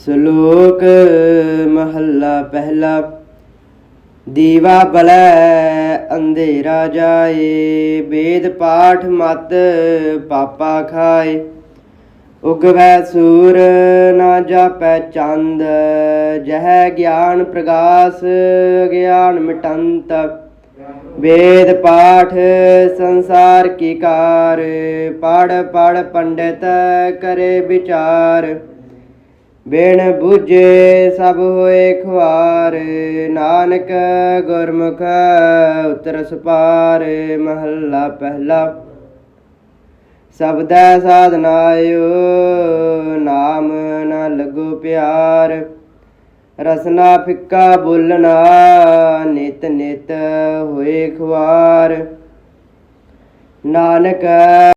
ਸ਼ਲੋਕ ਮਹੱਲਾ ਪਹਿਲਾ, ਦੀਵਾ ਬਲੈ ਅੰਧੇਰਾ ਜਾਏ, ਵੇਦ ਪਾਠ ਮਤ ਪਾਪਾ ਖਾਏ। ਉਗਵੈ ਸੂਰ ਨਾ ਜਾਪੈ ਚੰਦ, ਜਹ ਗਿਆਨ ਪ੍ਰਗਾਸ, ਗਿਆਨ ਮਿਟੰਤ। ਵੇਦ ਪਾਠ ਸੰਸਾਰ ਕੀ ਕਾਰ ਪੜ ਪੜ ਪੰਡਿਤ ਕਰੇ ਵਿਚਾਰ। ਬਿਨ ਬੁਝੇ ਸਭ ਹੋਏ ਖੁਆਰ, ਨਾਨਕ ਗੁਰਮੁਖ ਉਤਰ ਸੁਪਾਰ, ਮਹੱਲਾ ਪਹਿਲਾ। ਸਬਦੈ ਸਾਧਨਾਇਓ ਨਾਮ ਨਾ ਲੱਗੋ ਪਿਆਰ। ਰਸਨਾ ਫਿੱਕਾ ਬੋਲਣਾ, ਨਿਤ ਨਿਤ ਹੋਏ ਖੁਆਰ। ਨਾਨਕ